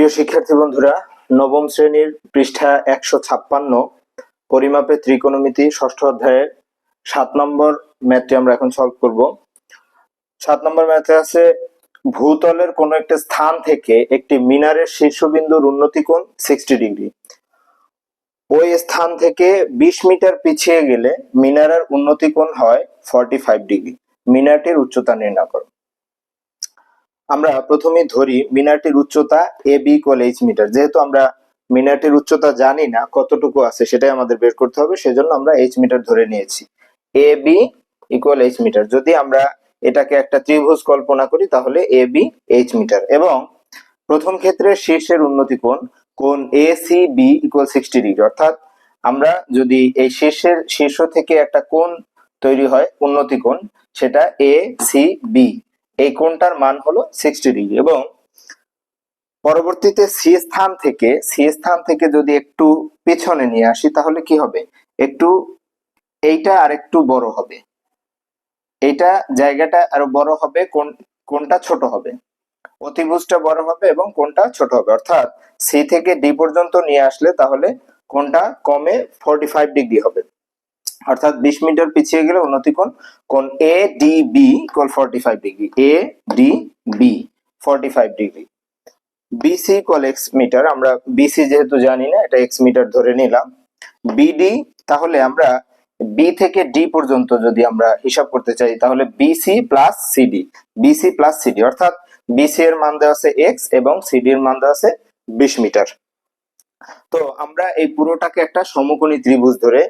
প্রিয় শিক্ষার্থী বন্ধুরা, নবম শ্রেণির পৃষ্ঠা একশো ছাপ্পান্ন, পরিমাপের ত্রিকোণমিতি, ষষ্ঠ অধ্যায়ের সাত নম্বর ম্যাথটি আমরা এখন সলভ করব। সাত নম্বর ম্যাথে আছে, ভূতলের কোনো একটা স্থান থেকে একটি মিনারের শীর্ষবিন্দুর উন্নতি কোণ সিক্সটি ডিগ্রি। ওই স্থান থেকে বিশ মিটার পিছিয়ে গেলে মিনারের উন্নতি কোণ হয় ফর্টি ফাইভ ডিগ্রি। মিনারটির উচ্চতা নির্ণয় করো। আমরা প্রথমে ধরি মিনারটির উচ্চতা a, b equal h metre যেহেতু আমরা মিনারটির উচ্চতা জানি না কতটুকু আছে, সেটাই আমাদের বের করতে হবে, সেজন্য আমরা এইচ মিটার ধরে নিয়েছি। A, b equal h metre যদি আমরা এটাকে একটা ত্রিভুজ কল্পনা করি, তাহলে এ, বি এইচ মিটার এবং প্রথম ক্ষেত্রে শীর্ষের উন্নতি কোণ কোণ a, c, b equal sixty degree অর্থাৎ আমরা যদি এই শীর্ষের শীর্ষ থেকে একটা কোণ তৈরি হয়, উন্নতি কোণ, সেটা এ, সি, বি। এই কোণটার মান হলো সিক্সটি ডিগ্রি এবং পরবর্তীতে সি স্থান থেকে সি স্থান থেকে যদি একটু পেছনে নিয়ে আসি, তাহলে কি হবে? একটু, এইটা আর একটু বড় হবে। এইটা জায়গাটা আরও বড় হবে কোন কোনটা ছোট হবে। অতিভুজটা বড় হবে এবং কোনটা ছোট হবে। অর্থাৎ সি থেকে ডি পর্যন্ত নিয়ে আসলে তাহলে কোনটা কমে ফোরটি ফাইভ ডিগ্রি হবে। অর্থাৎ বিশ মিটার পিছিয়ে গেলে উন্নতি কোণ? কোণ a d b equal forty five degree a d b forty five degree BC equal x metre আমরা বিসি যেহেতু জানি না, এটা এক্স মিটার ধরে নিলাম। বিডি তাহলে আমরা বি থেকে ডি পর্যন্ত যদি আমরা হিসাব করতে চাই, তাহলে BC plus CD BC plus CD অর্থাৎ বিসি এর মান দেওয়া আছে এক্স এবং সিডি এর মান দেওয়া আছে বিশ মিটার। তো আমরা এই পুরোটাকে একটা সমকোণী ত্রিভুজ ধরে,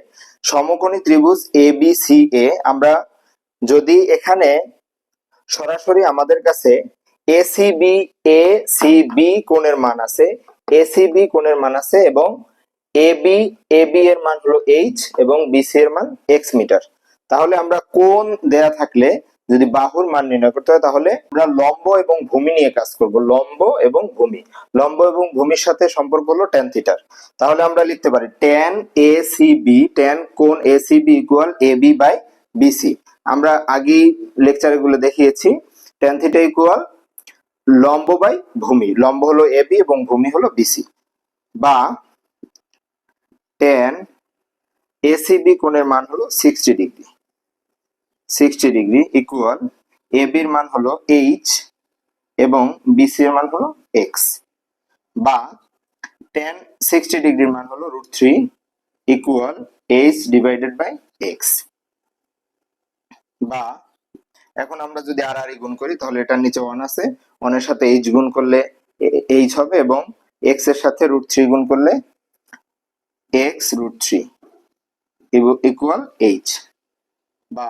সমকোণী ত্রিভুজ এ বি সি এ আমরা যদি এখানে সরাসরি আমাদের কাছে এসিবি এ সি বি কোণের মান আছে এসিবি কোণের মান আছে এবং এ বি এ বি এর মান হলো এইচ এবং বিসি এর মান এক্স মিটার। তাহলে আমরা কোণ দেয়া থাকলে যদি বাহুর মান নির্ণয় করতে হয়, তাহলে আমরা লম্ব এবং ভূমি নিয়ে কাজ করব। লম্ব এবং ভূমি। লম্ব এবং ভূমির সাথে সম্পর্ক হলো ট্যান থিটার তাহলে আমরা লিখতে পারি tan a c b tan কোণ a c b equal a b by BC আমরা আগেই লেকচারে গুলো দেখিয়েছি। ট্যান থিটা ইকুয়াল লম্ব বাই ভূমি। লম্ব হলো এ বি এবং ভূমি হলো বিসি বা ট্যান এসিবি কোণের মান হলো sixty degree sixty degree equal a বির মান হলো এইচ এবং বিসি এর মান হলো এক্স বা টেন সিক্সটি ডিগ্রির মান হলো root three equal h divided by x বা এখন আমরা যদি আর আর গুণ করি, তাহলে এটার নিচে ওয়ান আছে। ওয়ানের সাথে এইচ গুণ করলে এইচ হবে এবং এক্সের সাথে রুট থ্রি গুণ করলে x root three equal h বা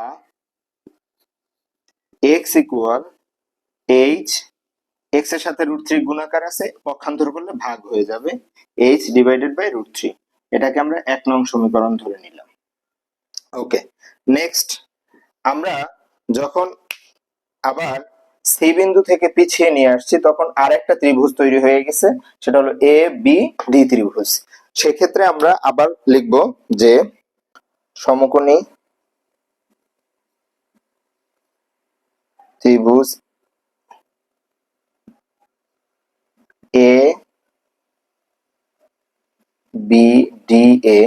এক্স ইকুয়াল এইচ এক্সের সাথে রুট থ্রি গুণাকার আছে, পক্ষান্তর করলে ভাগ হয়ে যাবে h divided by root three এটাকে আমরা এক নং সমীকরণ ধরে নিলাম। ওকে নেক্সট আমরা যখন আবার সি বিন্দু থেকে পিছিয়ে নিয়ে আসছি, তখন আরেকটা ত্রিভুজ তৈরি হয়ে গেছে, সেটা হলো এ বি ডি ত্রিভুজ। সেক্ষেত্রে আমরা আবার লিখব যে সমকোণী ত্রিভুজ এ বি এ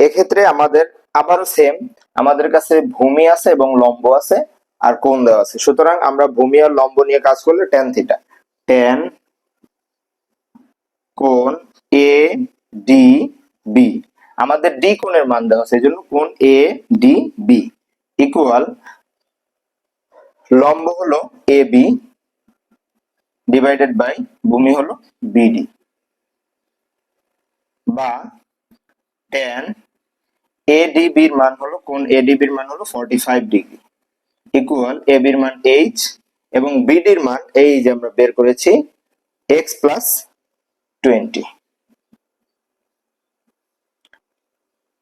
এক্ষেত্রে আমাদের আবারও সেম আমাদের কাছে ভূমি আছে এবং লম্ব আছে আর কোণ দেওয়া আছে। সুতরাং আমরা ভূমি আর লম্ব নিয়ে কাজ করলে টেন থিটা টেন কোণ এ ডি বি আমাদের ডি কোণের মান দেওয়া আছে, এই জন্য কোণ এ ডি বি ইকুয়াল লম্ব হলো এ বি ডিভাইডেড বাই ভূমি হলো বিডি বা টেন এডিবির মান হলো কোন এডিবির মান হলো forty five degree equal a বির মান এইচ এবং বিডির মান এই যে আমরা বের করেছি এক্স প্লাস টোয়েন্টি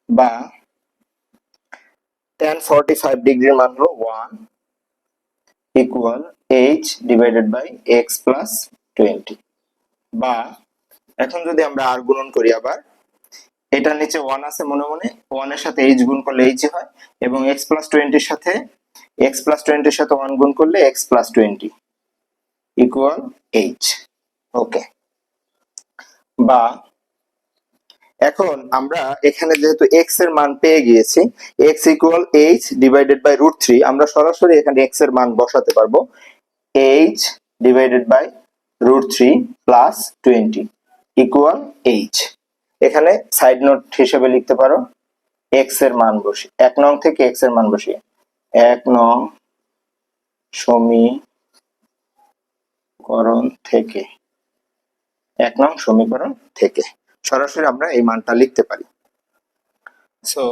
বা টেন ফর্টি ফাইভ ডিগ্রির মান হলো one equal h divided by x plus twenty বা এখন যদি আমরা আর গুণন করি আবার, এটার নিচে ওয়ান আছে মনে মনে ওয়ানের সাথে এইচ গুণ করলে এইচ হয় এবং এক্স প্লাস টোয়েন্টির সাথে এক্স প্লাস টোয়েন্টির সাথে ওয়ান গুণ করলে x plus twenty equal h okay বা এখন আমরা এখানে যেহেতু এক্সের মান পেয়ে গিয়েছি x equal h divided by root three আমরা সরাসরি এখানে এক্সের মান বসাতে পারব। H divided by root three plus twenty equal h এখানে সাইড নোট হিসেবে লিখতে পারো এক্সের মান বসি, এক নং থেকে এক্সের মান বসিয়ে, এক নং সমীকরণ থেকে, এক নং সমীকরণ থেকে। সরাসরি আমরা এই মানটা লিখতে পারি। সো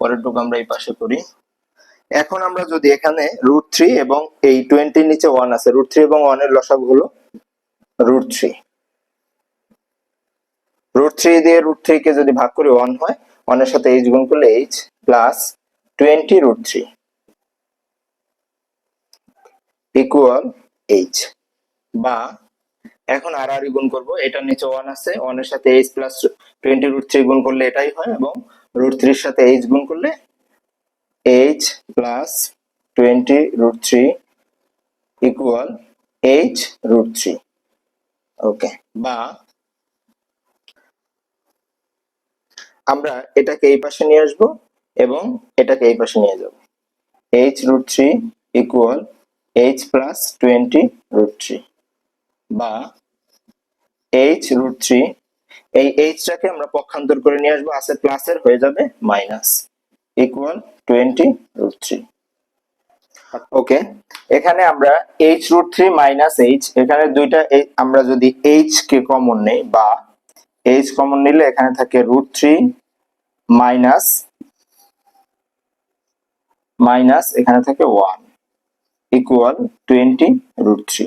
পরের টুকু আমরা এই পাশে করি। এখন আমরা যদি এখানে রুট থ্রি এবং এই টোয়েন্টির নিচে ওয়ান আছে রুট থ্রি এবং ওয়ানের লসাগু হলো রুট থ্রি রুট থ্রি দিয়ে রুট থ্রি কে যদি ভাগ করি ওয়ান হয় ওয়ানের সাথে এইচ গুণ করলে h plus twenty root three equal h বা এখন আর আর গুণ করব। এটার নিচে ওয়ান আছে। ওয়ানের সাথে h plus twenty root three গুণ করলে এটাই হয় এবং রুট থ্রির সাথে এইচ গুণ করলে h plus twenty root three equal h root three okay বা আমরা এটাকে এই পাশে নিয়ে আসব এবং এটাকে এই পাশে নিয়ে যাব। H root three equal h plus twenty root three বা এইচ রুট থ্রি এই এইচটাকে আমরা পক্ষান্তর করে নিয়ে আসব আছে প্লাসের হয়ে যাবে minus equal twenty root three okay এখানে আমরা h root three minus h এখানে দুইটা আমরা যদি এইচ কে কমন নেই বা এইচ কমন নিলে এখানে থাকে রুট থ্রি মাইনাস মাইনাস এখানে থাকে one equal twenty root three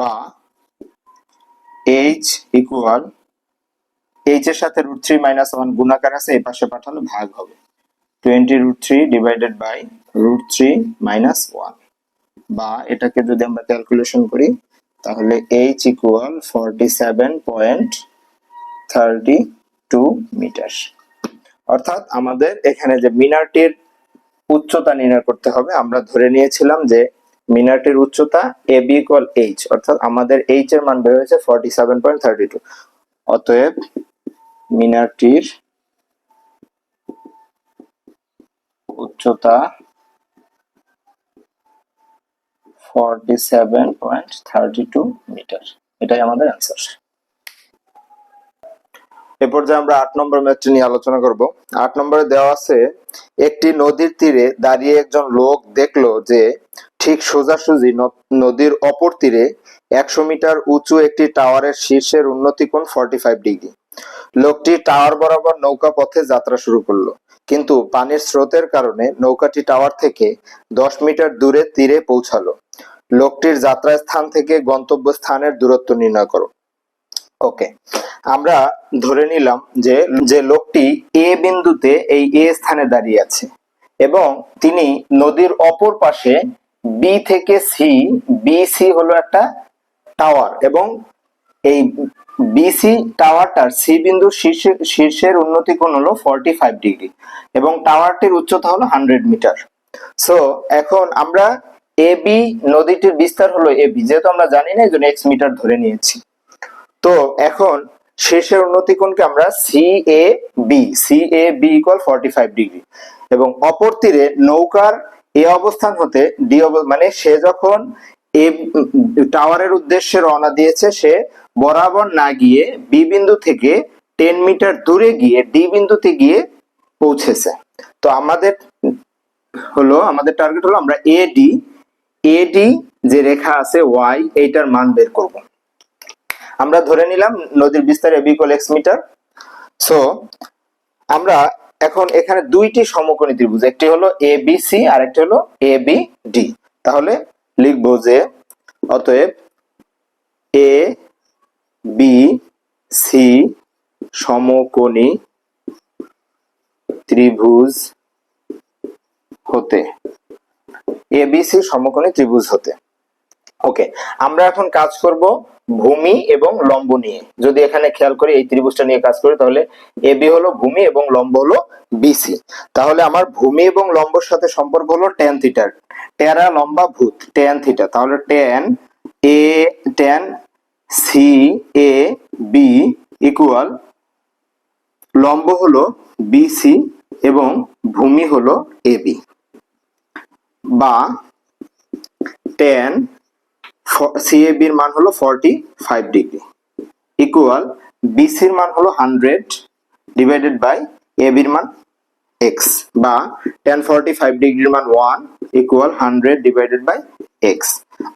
বা এইচ ইকুয়াল এইচ এর সাথে রুট থ্রি মাইনাস ওয়ান গুণাকার আছে এই পাশে পাঠালে ভাগ হবে। Twenty root three divided by root three minus one বা এটাকে যদি আমরা ক্যালকুলেশন করি, তাহলে h equal forty seven point thirty two metre অর্থাৎ আমাদের এখানে যে মিনারটির উচ্চতা নির্ণয় করতে হবে, আমরা ধরে নিয়েছিলাম যে মিনারটির উচ্চতা এ বি ইকুয়াল এইচ অর্থাৎ আমাদের এইচ এর মান বের হয়েছে forty seven point thirty two অতএব মিনারটির উচ্চতা forty seven point thirty two metre. এটাই আমাদের অ্যান্সার এ পর্যায়ে আমরা আট নম্বর ম্যাথটি নিয়ে আলোচনা করব। আট নম্বরে দেওয়া আছে, একটি নদীর তীরে দাঁড়িয়ে একজন লোক দেখল যে ঠিক সোজাসুজি নদীর অপর তীরে একশো মিটার উঁচু একটি টাওয়ারের শীর্ষের উন্নতি কোণ ফর্টি ফাইভ ডিগ্রি লোকটি টাওয়ার বরাবর নৌকা পথে যাত্রা শুরু করল। কিন্তু পানির স্রোতের কারণে নৌকাটি টাওয়ার থেকে দশ মিটার দূরে তীরে পৌঁছালো। লোকটির যাত্রা স্থান থেকে গন্তব্য স্থানের দূরত্ব নির্ণয় করো। ওকে আমরা ধরে নিলাম যে যে লোকটি এ বিন্দুতে এই এ স্থানে দাঁড়িয়ে আছে এবং তিনি নদীর অপর পাশে বি থেকে সি, বি সি হলো একটা টাওয়ার এবং এই বিসি টাওয়ারটার সি বিন্দুর শীর্ষে, শীর্ষের উন্নতি কোণ হলো ফর্টি ফাইভ ডিগ্রি এবং টাওয়ারটির উচ্চতা হলো হান্ড্রেড মিটার সো এখন আমরা এ বি নদীটির বিস্তার হলো এ বি, যেহেতু আমরা জানি না, এই জন্য এক্স মিটার ধরে নিয়েছি। তো এখন শেষের উন্নতি কোণকে আমরা? C a b c a b equal forty five degree এবং অপর তীরে নৌকার এ অবস্থান হতে ডি মানে সে যখন এ টাওয়ারের উদ্দেশ্যে রওনা দিয়েছে, সে বরাবর না গিয়ে বি বিন্দু থেকে টেন মিটার দূরে গিয়ে ডি বিন্দুতে গিয়ে পৌঁছেছে। তো আমাদের হলো, আমাদের টার্গেট হলো আমরা এ ডি এ যে রেখা আছে ওয়াই এইটার মান বের করব। আমরা ধরে নিলাম নদীর বিস্তার এবি এক্স মিটার সো আমরা এখন এখানে দুইটি সমকোণী ত্রিভুজ, একটি হলো এ বি সি আর একটি হলো এ বি ডি তাহলে লিখব যে অতএব এ বি সি সমকোণী ত্রিভুজ হতে এবিসি সমকোণী ত্রিভুজ হতে। ওকে আমরা এখন কাজ করব ভূমি এবং লম্ব নিয়ে। যদি এখানে খেয়াল করি, এই ত্রিভুজটা নিয়ে কাজ করি, তাহলে এ বি হলো ভূমি এবং লম্ব হলো বিসি তাহলে আমার ভূমি এবং লম্বর সাথে সম্পর্ক হলো ট্যান থিটার টেরা লম্বা ভূত ট্যান থিটা তাহলে tan a tan c a b equal লম্ব হলো বিসি এবং ভূমি হলো এবি বা। টেন সিএবির মান হলো ফর্টি ফাইভ ডিগ্রি ইকুয়াল বিসির মান হলো হান্ড্রেড ডিভাইডেড বাই এবির মান এক্স বা টেন ফর্টি ফাইভ ডিগ্রির মান one equal hundred divided by x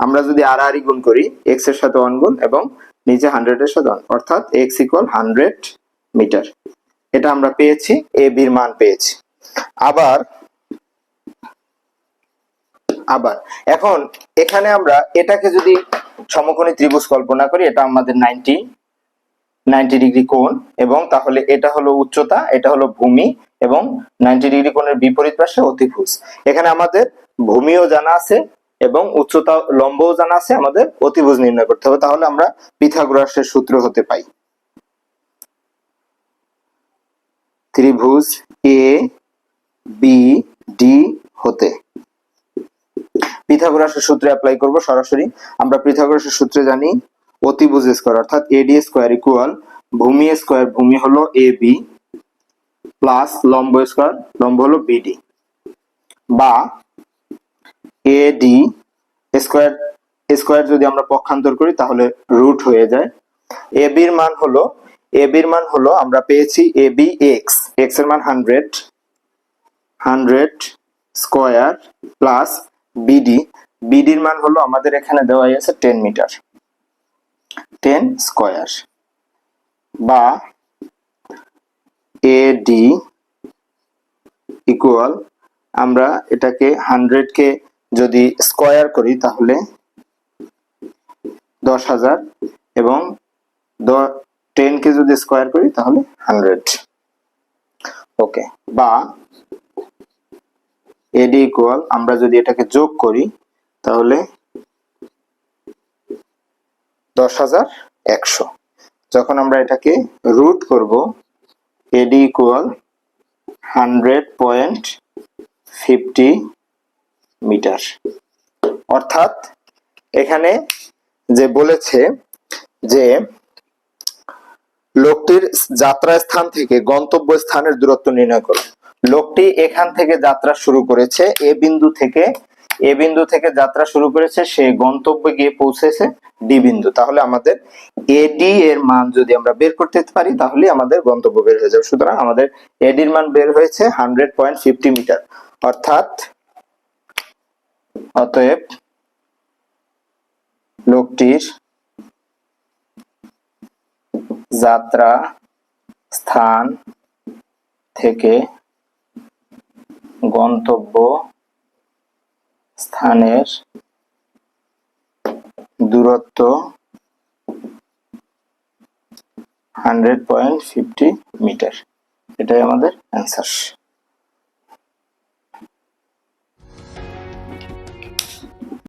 আমরা যদি আর আর গুণ করি এক্সের সাথে ওয়ান গুণ এবং নিচে হান্ড্রেড এর সাথে ওয়ান অর্থাৎ এক্স ইকুয়াল হান্ড্রেড মিটার এটা আমরা পেয়েছি এ বির মান পেয়েছি। আবার আবার। এখন এখানে আমরা এটাকে যদি সমকোণী ত্রিভুজ কল্পনা করি, এটা আমাদের নাইনটি নাইনটি ডিগ্রি কোণ, এবং তাহলে এটা হলো উচ্চতা, এটা হলো ভূমি, এবং নাইনটি ডিগ্রি কোণের বিপরীত পাশে অতিভুজ। এখানে আমাদের ভূমিও জানা আছে, এবং উচ্চতা লম্বও জানা আছে, আমাদের অতিভুজ নির্ণয় করতে হবে। তাহলে আমরা পিথাগোরাসের সূত্র হতে পাই। ত্রিভুজ এ বি ডি হতে। পিথাগোরাসের সূত্রে অ্যাপ্লাই করব সরাসরি। আমরা পিথাগোরাসের সূত্রে জানি অতিভুজ স্কয়ার অর্থাৎ এডি স্কয়ার ইকুয়াল ভূমি স্কয়ার ভূমি হলো এ বি প্লাস লম্ব স্কয়ার লম্ব হলো বিডি বা এডি স্কয়ার স্কয়ার যদি আমরা পক্ষান্তর করি তাহলে রুট হয়ে যায়। এ বির মান হলো এ বির মান হলো আমরা পেয়েছি এ বি এক্স এক্সের মান hundred hundred square plus BD বিডির মান হলো আমাদের এখানে দেওয়া আছে টেন মিটার টেন স্কয়ার বা এডি ইকুয়াল আমরা এটাকে হান্ড্রেড কে যদি স্কয়ার করি তাহলে দশ হাজার এবং টেন কে যদি স্কয়ার করি তাহলে হান্ড্রেড ওকে বা এডি ইকুয়াল আমরা যদি এটাকে যোগ করি, তাহলে দশ হাজার একশো। যখন আমরা এটাকে রুট করব AD equal hundred point fifty metre অর্থাৎ এখানে যে বলেছে যে লোকটির যাত্রা স্থান থেকে গন্তব্য স্থানের দূরত্ব নির্ণয় করো। লোকটি এখান থেকে যাত্রা শুরু করেছে। এ বিন্দু থেকে, এ বিন্দু থেকে যাত্রা শুরু করেছে, সে গন্তব্যে গিয়ে পৌঁছেছে ডি বিন্দু। তাহলে আমাদের এডি এর মান যদি আমরা বের করতে পারি, তাহলে আমাদের গন্তব্য বের হয়ে যাবে। সুতরাং আমাদের এডির মান বের হয়েছে হান্ড্রেড পয়েন্ট ফিফটি মিটার। অর্থাৎ অতএব লোকটির যাত্রা স্থান থেকে গন্তব্য স্থানের দূরত্ব হান্ড্রেড পয়েন্ট ফিফটি মিটার এটাই আমাদের অ্যান্সার